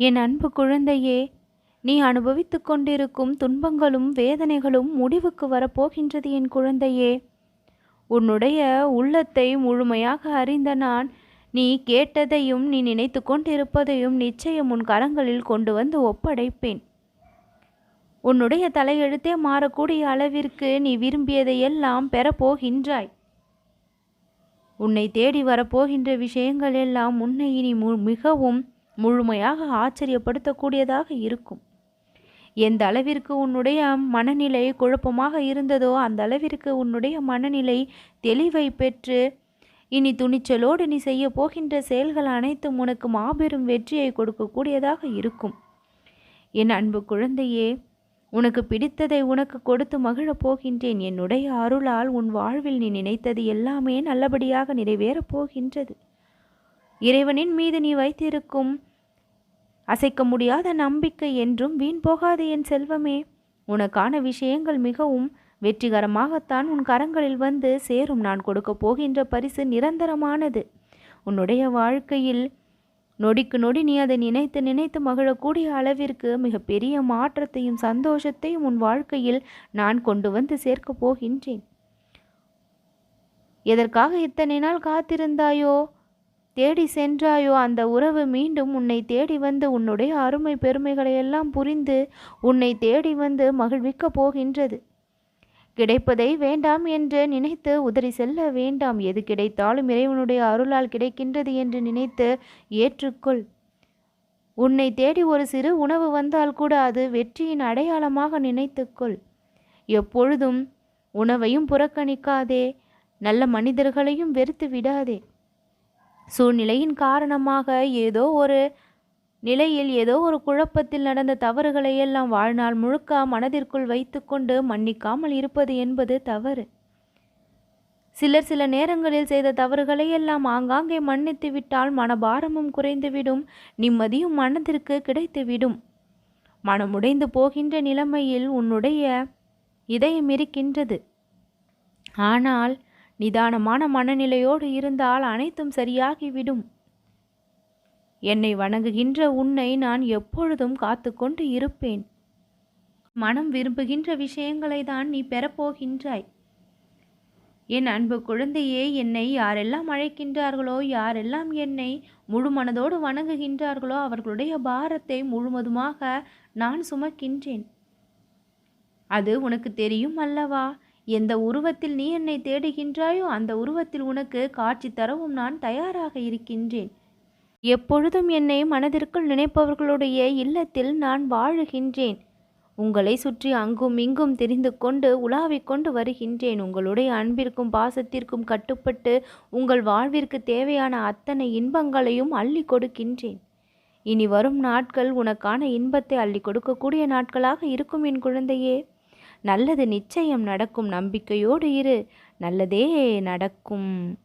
என் அன்பு குழந்தையே நீ அனுபவித்துக் கொண்டிருக்கும் துன்பங்களும் வேதனைகளும் முடிவுக்கு வரப்போகின்றது என் குழந்தையே. உன்னுடைய உள்ளத்தை முழுமையாக அறிந்த நான் நீ கேட்டதையும் நீ நினைத்து கொண்டிருப்பதையும் நிச்சயம் உன் கரங்களில் கொண்டு வந்து ஒப்படைப்பேன். உன்னுடைய தலையெழுத்தே மாறக்கூடிய அளவிற்கு நீ விரும்பியதையெல்லாம் பெறப்போகின்றாய். உன்னை தேடி வரப்போகின்ற விஷயங்கள் எல்லாம் உன்னை இனி மு மிகவும் முழுமையாக ஆச்சரியப்படுத்தக்கூடியதாக இருக்கும். எந்த அளவிற்கு உன்னுடைய மனநிலை குழப்பமாக இருந்ததோ அந்த அளவிற்கு உன்னுடைய மனநிலை தெளிவை பெற்று இனி துணிச்சலோடு நீ செய்ய போகின்ற செயல்கள் அனைத்தும் உனக்கு மாபெரும் வெற்றியை கொடுக்கக்கூடியதாக இருக்கும். என் அன்பு குழந்தையே உனக்கு பிடித்ததை உனக்கு கொடுத்து மகிழப் போகின்றேன். என்னுடைய அருளால் உன் வாழ்வில் நீ நினைத்தது எல்லாமே நல்லபடியாக நிறைவேறப் போகின்றது. இறைவனின் மீது நீ வைத்திருக்கும் அசைக்க முடியாத நம்பிக்கை என்றும் வீண் போகாது என் செல்வமே. உனக்கான விஷயங்கள் மிகவும் வெற்றிகரமாகத்தான் உன் கரங்களில் வந்து சேரும். நான் கொடுக்கப் போகின்ற பரிசு நிரந்தரமானது. உன்னுடைய வாழ்க்கையில் நொடிக்கு நொடி நீ அதை நினைத்து நினைத்து மகிழக்கூடிய அளவிற்கு மிகப்பெரிய மாற்றத்தையும் சந்தோஷத்தையும் உன் வாழ்க்கையில் நான் கொண்டு வந்து சேர்க்கப் போகின்றேன். எதற்காக இத்தனை நாள் காத்திருந்தாயோ? தேடி சென்றாயோ அந்த உறவு மீண்டும் உன்னை தேடி வந்து உன்னுடைய அருமை பெருமைகளையெல்லாம் புரிந்து உன்னை தேடி வந்து மகிழ்விக்கப் போகின்றது. கிடைப்பதை வேண்டாம் என்று நினைத்து உதறி செல்ல வேண்டாம். எது கிடைத்தாலும் இறைவனுடைய அருளால் கிடைக்கின்றது என்று நினைத்து ஏற்றுக்கொள். உன்னை தேடி ஒரு சிறு உணவு வந்தால் கூட அது வெற்றியின் அடையாளமாக நினைத்துக்கொள். எப்பொழுதும் உணவையும் புறக்கணிக்காதே நல்ல மனிதர்களையும் வெறுத்து விடாதே. சூழ்நிலையின் காரணமாக ஏதோ ஒரு நிலையில் ஏதோ ஒரு குழப்பத்தில் நடந்த தவறுகளை எல்லாம் வாழ்நாள் முழுக்க மனதிற்குள் வைத்துக்கொண்டு மன்னிக்காமல் இருப்பது என்பது தவறு. சிலர் சில நேரங்களில் செய்த தவறுகளை எல்லாம் ஆங்காங்கே மன்னித்து விட்டால் மனபாரமும் குறைந்துவிடும் நிம்மதியும் மனதிற்கு கிடைத்துவிடும். மனமுடைந்து போகின்ற நிலைமையில் உன்னுடைய இதயம் இருக்கின்றது. ஆனால் நிதானமான மனநிலையோடு இருந்தால் அனைத்தும் சரியாகிவிடும். என்னை வணங்குகின்ற உன்னை நான் எப்பொழுதும் காத்து கொண்டு இருப்பேன். மனம் விரும்புகின்ற விஷயங்களை தான் நீ பெறப்போகின்றாய். என் அன்பு குழந்தையே என்னை யாரெல்லாம் அழைக்கின்றார்களோ யாரெல்லாம் என்னை முழு மனதோடு வணங்குகின்றார்களோ அவர்களுடைய பாரத்தை முழுவதுமாக நான் சுமக்கின்றேன். அது உனக்கு தெரியும் அல்லவா? எந்த உருவத்தில் நீ என்னை தேடுகின்றாயோ அந்த உருவத்தில் உனக்கு காட்சி தரவும் நான் தயாராக இருக்கின்றேன். எப்பொழுதும் என்னை மனதிற்குள் நினைப்பவர்களுடைய இல்லத்தில் நான் வாழுகின்றேன். உங்களை சுற்றி அங்கும் இங்கும் தெரிந்து கொண்டு உலாவிக் கொண்டு வருகின்றேன். உங்களுடைய அன்பிற்கும் பாசத்திற்கும் கட்டுப்பட்டு உங்கள் வாழ்விற்கு தேவையான அத்தனை இன்பங்களையும் அள்ளி கொடுக்கின்றேன். இனி வரும் நாட்கள் உனக்கான இன்பத்தை அள்ளி கொடுக்கக்கூடிய நாட்களாக இருக்கும் என் குழந்தையே. நல்லது நிச்சயம் நடக்கும் நம்பிக்கையோடு இரு. நல்லதே நடக்கும்.